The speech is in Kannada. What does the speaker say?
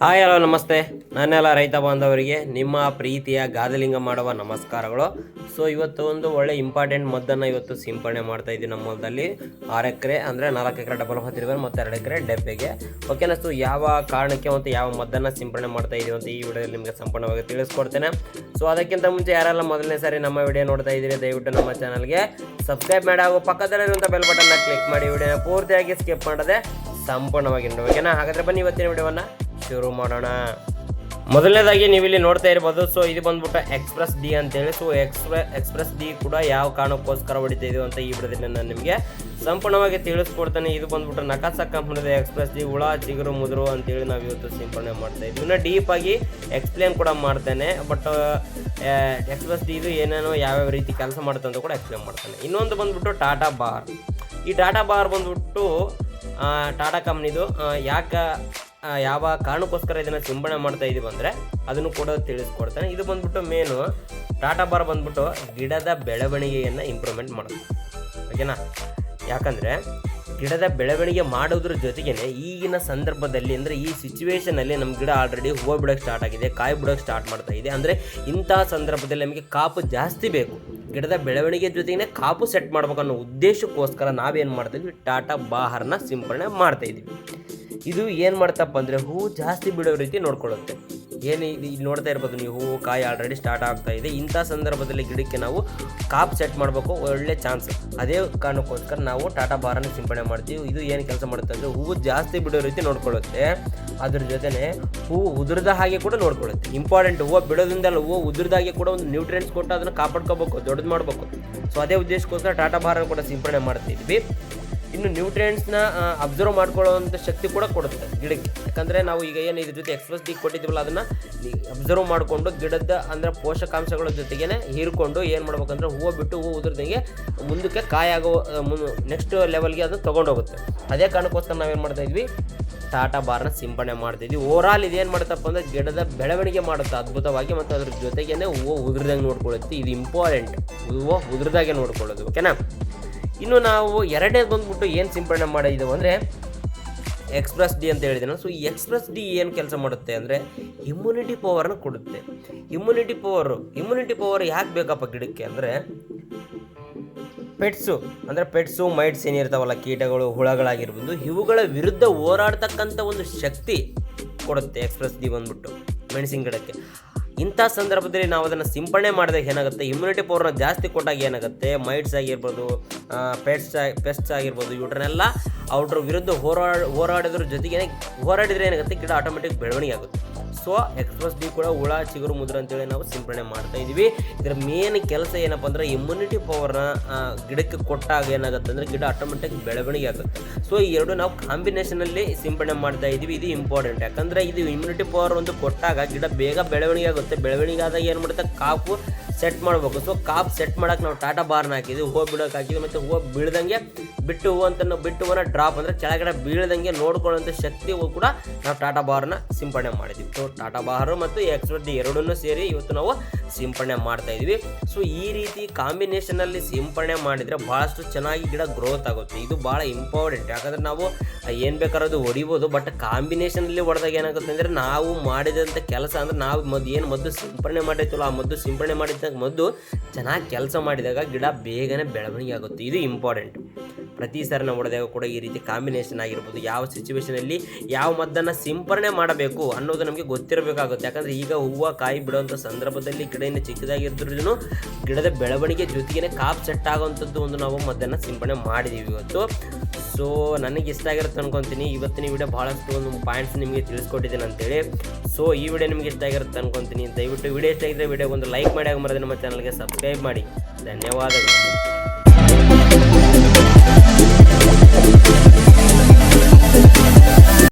ಹಾಯ್, ಹಲೋ, ನಮಸ್ತೆ. ನಾನೆಲ್ಲ ರೈತ ಬಾಂಧವರಿಗೆ ನಿಮ್ಮ ಪ್ರೀತಿಯ ಗಾದಲಿಂಗ ಮಾಡುವ ನಮಸ್ಕಾರಗಳು. ಸೊ ಇವತ್ತು ಒಂದು ಒಳ್ಳೆ ಇಂಪಾರ್ಟೆಂಟ್ ಮದ್ದನ್ನು ಇವತ್ತು ಸಿಂಪಡಣೆ ಮಾಡ್ತಾ ಇದ್ದೀವಿ ನಮ್ಮ ಹೊಲದಲ್ಲಿ. ಆರು ಎಕರೆ ಅಂದರೆ ನಾಲ್ಕು ಎಕರೆ ಡಬಲ್ ಹತ್ತಿರ ಮತ್ತು ಎರಡು ಎಕರೆ ಡೆಬ್ಬೆಗೆ. ಓಕೆನಾ ಸೊ ಯಾವ ಕಾರಣಕ್ಕೆ ಮತ್ತು ಯಾವ ಮದ್ದನ್ನು ಸಿಂಪಡಣೆ ಮಾಡ್ತಾ ಇದ್ದೀವಿ ಅಂತ ಈ ವಿಡಿಯೋದಲ್ಲಿ ನಿಮಗೆ ಸಂಪೂರ್ಣವಾಗಿ ತಿಳಿಸ್ಕೊಡ್ತೇನೆ. ಸೊ ಅದಕ್ಕಿಂತ ಮುಂಚೆ ಯಾರೆಲ್ಲ ಮೊದಲನೇ ಸಾರಿ ನಮ್ಮ ವಿಡಿಯೋ ನೋಡ್ತಾ ಇದ್ದೀರಿ, ದಯವಿಟ್ಟು ನಮ್ಮ ಚಾನಲ್ಗೆ ಸಬ್ಸ್ಕ್ರೈಬ್ ಮಾಡಿ ಹಾಗೂ ಪಕ್ಕದಲ್ಲಿರುವಂಥ ಬೆಲ್ ಬಟನ್ನ ಕ್ಲಿಕ್ ಮಾಡಿ. ವಿಡಿಯೋನ ಪೂರ್ತಿಯಾಗಿ ಸ್ಕಿಪ್ ಮಾಡದೆ ಸಂಪೂರ್ಣವಾಗಿ ನೋಡಿ ಓಕೆನಾ ಹಾಗಾದರೆ ಬನ್ನಿ ಇವತ್ತಿನ ವಿಡಿಯೋವನ್ನು ಶುರು ಮಾಡೋಣ. ಮೊದಲನೇದಾಗಿ ನೀವು ಇಲ್ಲಿ ನೋಡ್ತಾ ಇರ್ಬೋದು, ಸೊ ಇದು ಬಂದ್ಬಿಟ್ಟು ಎಕ್ಸ್ಪ್ರೆಸ್ ಡಿ ಅಂತೇಳಿ, ಸೊ ಎಕ್ಸ್ಪ್ರೆ ಎಕ್ಸ್ಪ್ರೆಸ್ ಡಿ ಕೂಡ ಯಾವ ಕಾರಣಕ್ಕೋಸ್ಕರ ಹೊಡಿತಾ ಅಂತ ಈ ವಿಡಿಯೋದಲ್ಲಿ ನಾನು ನಿಮಗೆ ಸಂಪೂರ್ಣವಾಗಿ ತಿಳಿಸ್ಕೊಡ್ತೇನೆ. ಇದು ಬಂದ್ಬಿಟ್ಟು ನಕಾಸ ಕಂಪ್ನಿದ ಎಕ್ಸ್ಪ್ರೆಸ್ ಡಿ ಹುಳ, ಚಿಗುರು, ಮುದುರು ಅಂತೇಳಿ ನಾವು ಇವತ್ತು ಸಿಂಪಡಣೆ ಮಾಡ್ತಾ ಇದ್ವಿ ಇನ್ನು ಡೀಪ್ ಎಕ್ಸ್ಪ್ಲೇನ್ ಕೂಡ ಮಾಡ್ತೇನೆ ಬಟ್ ಎಕ್ಸ್ಪ್ರೆಸ್ ಡಿ ಇದು ಏನೇನೋ ಯಾವ್ಯಾವ ರೀತಿ ಕೆಲಸ ಮಾಡುತ್ತೆ ಅಂತ ಕೂಡ ಎಕ್ಸ್ಪ್ಲೇನ್ ಮಾಡ್ತಾನೆ. ಇನ್ನೊಂದು ಬಂದ್ಬಿಟ್ಟು ಟಾಟಾ ಬಾರ್ ಈ ಟಾಟಾ ಬಾರ್ ಬಂದ್ಬಿಟ್ಟು ಟಾಟಾ ಕಂಪ್ನಿದು ಯಾಕೆ ಯಾವ ಕಾರಣಕ್ಕೋಸ್ಕರ ಇದನ್ನು ಸಿಂಪಡಣೆ ಮಾಡ್ತಾ ಇದೀವಿ ಅಂದರೆ ಅದನ್ನು ಕೂಡ ತಿಳಿಸ್ಕೊಡ್ತಾನೆ. ಇದು ಬಂದ್ಬಿಟ್ಟು ಮೇನು ಟಾಟಾ ಬಾರ್ ಬಂದ್ಬಿಟ್ಟು ಗಿಡದ ಬೆಳವಣಿಗೆಯನ್ನು ಇಂಪ್ರೂವ್ಮೆಂಟ್ ಮಾಡುತ್ತೆ. ಓಕೆನಾ? ಯಾಕಂದರೆ ಗಿಡದ ಬೆಳವಣಿಗೆ ಮಾಡೋದ್ರ ಜೊತೆಗೇ ಈಗಿನ ಸಂದರ್ಭದಲ್ಲಿ ಅಂದರೆ ಈ ಸಿಚುವೇಶನಲ್ಲಿ ನಮ್ಮ ಗಿಡ ಆಲ್ರೆಡಿ ಹೂವು ಬಿಡೋಕ್ಕೆ ಸ್ಟಾರ್ಟ್ ಆಗಿದೆ, ಕಾಯಿ ಬಿಡೋಕ್ಕೆ ಸ್ಟಾರ್ಟ್ ಮಾಡ್ತಾ ಇದೆ. ಅಂದರೆ ಇಂಥ ಸಂದರ್ಭದಲ್ಲಿ ನಮಗೆ ಕಾಪು ಜಾಸ್ತಿ ಬೇಕು. ಗಿಡದ ಬೆಳವಣಿಗೆ ಜೊತೆಗೆ ಕಾಪು ಸೆಟ್ ಮಾಡ್ಬೇಕನ್ನೋ ಉದ್ದೇಶಕ್ಕೋಸ್ಕರ ನಾವೇನು ಮಾಡ್ತಾ ಇದ್ವಿ? ಟಾಟಾ ಬಾಹರ್ನ ಸಿಂಪರಣೆ ಮಾಡ್ತಾ ಇದು ಏನು ಮಾಡ್ತಪ್ಪ ಅಂದರೆ ಹೂವು ಜಾಸ್ತಿ ಬಿಡೋ ರೀತಿ ನೋಡ್ಕೊಳ್ಳುತ್ತೆ. ಏನು ಇಲ್ಲಿ ನೋಡ್ತಾ ಇರ್ಬೋದು ನೀವು ಹೂವು ಕಾಯಿ ಆಲ್ರೆಡಿ ಸ್ಟಾರ್ಟ್ ಆಗ್ತಾ ಇದೆ. ಇಂಥ ಸಂದರ್ಭದಲ್ಲಿ ಗಿಡಕ್ಕೆ ನಾವು ಕಾಪ್ ಸೆಟ್ ಮಾಡಬೇಕು, ಒಳ್ಳೆ ಚಾನ್ಸ್ ಅದೇ ಕಾರಣಕ್ಕೋಸ್ಕರ ನಾವು ಟಾಟಾ ಬಾರನ್ನು ಸಿಂಪಡಣೆ ಮಾಡ್ತೀವಿ. ಇದು ಏನು ಕೆಲಸ ಮಾಡುತ್ತೆ ಅಂದರೆ ಹೂವು ಜಾಸ್ತಿ ಬಿಡೋ ರೀತಿ ನೋಡ್ಕೊಳ್ಳುತ್ತೆ. ಅದ್ರ ಜೊತೆನೆ ಹೂವು ಉದುರದ ಹಾಗೆ ಕೂಡ ನೋಡ್ಕೊಳ್ಳುತ್ತೆ. ಇಂಪಾರ್ಟೆಂಟ್ ಹೂವು ಬಿಡೋದ್ರಿಂದಲ್ಲ ಹೂವು ಉದುರದಾಗೆ ಕೂಡ ಒಂದು ನ್ಯೂಟ್ರಿಯೆಂಟ್ಸ್ ಕೊಟ್ಟು ಅದನ್ನು ಕಾಪಾಡ್ಕೋಬೇಕು, ದೊಡ್ಡದು ಮಾಡಬೇಕು. ಸೊ ಅದೇ ಉದ್ದೇಶಕ್ಕೋಸ್ಕರ ಟಾಟಾ ಬಾರನ್ನು ಕೂಡ ಸಿಂಪಡಣೆ ಮಾಡ್ತಿದ್ವಿ. ಇನ್ನು ನ್ಯೂಟ್ರಿಯೆಂಟ್ಸ್ನ ಅಬ್ಸರ್ವ್ ಮಾಡ್ಕೊಳ್ಳೋವಂಥ ಶಕ್ತಿ ಕೂಡ ಕೊಡುತ್ತೆ ಗಿಡಕ್ಕೆ. ಯಾಕಂದರೆ ನಾವು ಈಗ ಏನು ಇದ್ರ ಜೊತೆ ಎಕ್ಸ್ಪ್ರೆಸ್ ಡಿ ಕೊಟ್ಟಿದ್ದೀವಲ್ಲ, ಅದನ್ನು ಅಬ್ಸರ್ವ್ ಮಾಡಿಕೊಂಡು ಗಿಡದ, ಅಂದರೆ ಪೋಷಕಾಂಶಗಳ ಜೊತೆಗೇ ಹೀರಿಕೊಂಡು ಏನು ಮಾಡ್ಬೇಕಂದ್ರೆ ಹೂವು ಬಿಟ್ಟು ಹೂವು ಉದುರ್ದಂಗೆ ಮುಂದಕ್ಕೆ ಕಾಯಾಗೋ ನೆಕ್ಸ್ಟ್ ಲೆವೆಲ್ಗೆ ಅದು ತೊಗೊಂಡೋಗುತ್ತೆ. ಅದೇ ಕಾರಣಕ್ಕೋಸ್ಕರ ನಾವೇನು ಮಾಡ್ತಾ ಇದ್ವಿ? ಟಾಟಾ ಬಾರ್ನ ಸಿಂಪಡಣೆ ಮಾಡ್ತಿದ್ವಿ ಓವರಾಲ್ ಇದೇನು ಮಾಡುತ್ತಪ್ಪ ಅಂದರೆ ಗಿಡದ ಬೆಳವಣಿಗೆ ಮಾಡುತ್ತೆ ಅದ್ಭುತವಾಗಿ ಮತ್ತು ಅದ್ರ ಜೊತೆಗೇನೆ ಹೂವು ಉದುರ್ದಂಗೆ ನೋಡ್ಕೊಳ್ಳುತ್ತೆ. ಇದು ಇಂಪಾರ್ಟೆಂಟ್ ಹೂವು ಉದುರ್ದಾಗೆ ನೋಡ್ಕೊಳ್ಳೋದು. ಓಕೆನಾ ಇನ್ನು ನಾವು ಎರಡನೇದು ಬಂದ್ಬಿಟ್ಟು ಏನು ಸಿಂಪಡಣೆ ಮಾಡಿದ್ದೀವಿ ಅಂದರೆ ಎಕ್ಸ್ಪ್ರೆಸ್ ಡಿ ಅಂತ ಹೇಳಿದೆ ಸೊ ಈ ಎಕ್ಸ್ಪ್ರೆಸ್ ಡಿ ಏನು ಕೆಲಸ ಮಾಡುತ್ತೆ ಅಂದರೆ ಇಮ್ಯುನಿಟಿ ಪವರ್ನ ಕೊಡುತ್ತೆ. ಇಮ್ಯುನಿಟಿ ಪವರು ಇಮ್ಯುನಿಟಿ ಪವರ್ ಯಾಕೆ ಬೇಕಪ್ಪ ಗಿಡಕ್ಕೆ ಅಂದರೆ ಪೆಟ್ಸು ಅಂದರೆ ಪೆಟ್ಸು ಮೈಟ್ಸ್ ಏನಿರ್ತಾವಲ್ಲ, ಕೀಟಗಳು, ಹುಳಗಳಾಗಿರ್ಬೋದು, ಇವುಗಳ ವಿರುದ್ಧ ಹೋರಾಡ್ತಕ್ಕಂಥ ಒಂದು ಶಕ್ತಿ ಕೊಡುತ್ತೆ ಎಕ್ಸ್ಪ್ರೆಸ್ ಡಿ ಬಂದ್ಬಿಟ್ಟು ಮೆಣಸಿನ ಗಿಡಕ್ಕೆ. ಇಂಥ ಸಂದರ್ಭದಲ್ಲಿ ನಾವು ಅದನ್ನು ಸಿಂಪಡಣೆ ಮಾಡಿದಾಗ ಏನಾಗುತ್ತೆ? ಇಮ್ಯುನಿಟಿ ಪವರ್ನ ಜಾಸ್ತಿ ಕೊಟ್ಟಾಗ ಏನಾಗುತ್ತೆ? ಮೈಟ್ಸ್ ಆಗಿರ್ಬೋದು ಪೆಟ್ಸ್ ಪೆಸ್ಟ್ಸ್ ಆಗಿರ್ಬೋದು, ಇವ್ರನ್ನೆಲ್ಲ ಅವ್ರ ವಿರುದ್ಧ ಹೋರಾಡ, ಹೋರಾಡಿದ್ರ ಜೊತೆಗೆ ಹೋರಾಡಿದ್ರೆ ಏನಾಗುತ್ತೆ, ಗಿಡ ಆಟೋಮೆಟಿಕ್ ಬೆಳವಣಿಗೆ ಆಗುತ್ತೆ. ಸೊ ಎಕ್ಸ್ಪ್ರೆಸ್ ಡಿ ಕೂಡ ಹುಳ, ಚಿಗುರು, ಮುದ್ರ ಅಂತೇಳಿ ನಾವು ಸಿಂಪಡಣೆ ಮಾಡ್ತಾ ಇದೀವಿ. ಇದರ ಮೇನ್ ಕೆಲಸ ಏನಪ್ಪ ಅಂದ್ರೆ ಇಮ್ಯುನಿಟಿ ಪವರ್ನ ಗಿಡಕ್ಕೆ ಕೊಟ್ಟಾಗ ಏನಾಗುತ್ತೆ ಅಂದ್ರೆ ಗಿಡ ಆಟೋಮೆಟಿಕ್ ಬೆಳವಣಿಗೆ ಆಗುತ್ತೆ. ಸೊ ಈ ಎರಡು ನಾವು ಕಾಂಬಿನೇಷನಲ್ಲಿ ಸಿಂಪಡಣೆ ಮಾಡ್ತಾ ಇದೀವಿ, ಇದು ಇಂಪಾರ್ಟೆಂಟ್ ಯಾಕಂದರೆ ಇದು ಇಮ್ಯುನಿಟಿ ಪವರ್ ಒಂದು ಕೊಟ್ಟಾಗ ಗಿಡ ಬೇಗ ಬೆಳವಣಿಗೆ ಆಗುತ್ತೆ. ಬೆಳವಣಿಗೆ ಆದಾಗ ಏನು ಮಾಡುತ್ತೆ? ಕಾಪು ಸೆಟ್ ಮಾಡಬೇಕು. ಸೊ ಕಾಪ್ ಸೆಟ್ ಮಾಡೋಕೆ ನಾವು ಟಾಟಾ ಬಾರ್ನ ಹಾಕಿದ್ವಿ. ಹೂವು ಬಿಡೋಕೆ ಹಾಕಿದ್ವಿ. ಮತ್ತು ಹೂವು ಬೀಳ್ದಂಗೆ ಬಿಟ್ಟು ಹೂವು ಅಂತ ಬಿಟ್ಟು ಹೂವನ್ನ ಡ್ರಾಪ್ ಅಂದರೆ ಕೆಳಗಡೆ ಬೀಳ್ದಂಗೆ ನೋಡ್ಕೊಳ್ಳೋಂಥ ಶಕ್ತಿ ಕೂಡ ನಾವು ಟಾಟಾ ಬಾರ್ನ ಸಿಂಪಡಣೆ ಮಾಡಿದ್ವಿ. ಸೊ ಟಾಟಾ ಬಾರು ಮತ್ತು ಎಕ್ಸ್ಪರ್ಟ್ ಎರಡನ್ನೂ ಸೇರಿ ಇವತ್ತು ನಾವು ಸಿಂಪಡಣೆ ಮಾಡ್ತಾ ಇದೀವಿ. ಸೊ ಈ ರೀತಿ ಕಾಂಬಿನೇಷನಲ್ಲಿ ಸಿಂಪಡಣೆ ಮಾಡಿದರೆ ಭಾಳಷ್ಟು ಚೆನ್ನಾಗಿ ಗಿಡ ಗ್ರೋತ್ ಆಗುತ್ತೆ. ಇದು ಭಾಳ ಇಂಪಾರ್ಟೆಂಟ್ ಯಾಕಂದರೆ ನಾವು ಏನು ಬೇಕಾದ್ರೂ ಹೊಡಿಬೋದು ಬಟ್ ಕಾಂಬಿನೇಷನಲ್ಲಿ ಹೊಡೆದಾಗ ಏನಾಗುತ್ತೆ ಅಂದರೆ ನಾವು ಮಾಡಿದಂಥ ಕೆಲಸ ಅಂದರೆ ನಾವು ಮದ್ದು ಏನು ಮದ್ದು ಸಿಂಪಡಣೆ ಮಾಡಿರ್ತೀವಲ್ಲ, ಆ ಮದ್ದು ಸಿಂಪಡಣೆ ಮಾಡಿದ್ದಾಗ ಮೊದಲು ಚೆನ್ನಾಗಿ ಕೆಲಸ ಮಾಡಿದಾಗ ಗಿಡ ಬೇಗನೆ ಬೆಳವಣಿಗೆ ಆಗುತ್ತೆ. ಇದು ಇಂಪಾರ್ಟೆಂಟ್ ಪ್ರತಿ ಸರಿ ನಾವು ಕೂಡ ಈ ರೀತಿ ಕಾಂಬಿನೇಷನ್ ಆಗಿರ್ಬೋದು. ಯಾವ ಸಿಚುವೇಶನಲ್ಲಿ ಯಾವ ಮದ್ದನ್ನು ಸಿಂಪರಣೆ ಮಾಡಬೇಕು ಅನ್ನೋದು ನಮಗೆ ಗೊತ್ತಿರಬೇಕಾಗುತ್ತೆ. ಯಾಕಂದರೆ ಈಗ ಹೂವು, ಕಾಯಿ ಬಿಡುವಂಥ ಸಂದರ್ಭದಲ್ಲಿ ಗಿಡ ಇನ್ನು ಚಿಕ್ಕದಾಗಿದ್ರೂ ಗಿಡದ ಬೆಳವಣಿಗೆ ಜೊತೆಗೆ ಕಾಪ್ ಸೆಟ್ ಆಗುವಂಥದ್ದು ಒಂದು ನಾವು ಮದ್ದನ್ನು ಸಿಂಪರಣೆ ಮಾಡಿದ್ದೀವಿ ಇವತ್ತು. ಸೊ ನನಗೆ ಇಷ್ಟ ಆಗಿರುತ್ತೆ ಅನ್ಕೊತೀನಿ. ಇವತ್ತಿನ ವಿಡಿಯೋ ಭಾಳಷ್ಟು ಒಂದು ಪಾಯಿಂಟ್ಸ್ ನಿಮಗೆ ತಿಳಿಸ್ಕೊಟ್ಟಿದ್ದೀನಿ ಅಂತೇಳಿ. ಸೊ ಈ ವಿಡಿಯೋ ನಿಮಗೆ ಇಷ್ಟ ಆಗಿರುತ್ತೆ ಅನ್ಕೊತೀನಿ. ದಯವಿಟ್ಟು ವಿಡಿಯೋ ಇಷ್ಟ ಆಗಿದ್ರೆ ವಿಡಿಯೋ ಒಂದು ಲೈಕ್ ಮಾಡಿ ಆಗ ಮರದೆ ನಮ್ಮ ಚಾನಲ್ಗೆ ಸಬ್ಸ್ಕ್ರೈಬ್ ಮಾಡಿ. ಧನ್ಯವಾದಗಳು.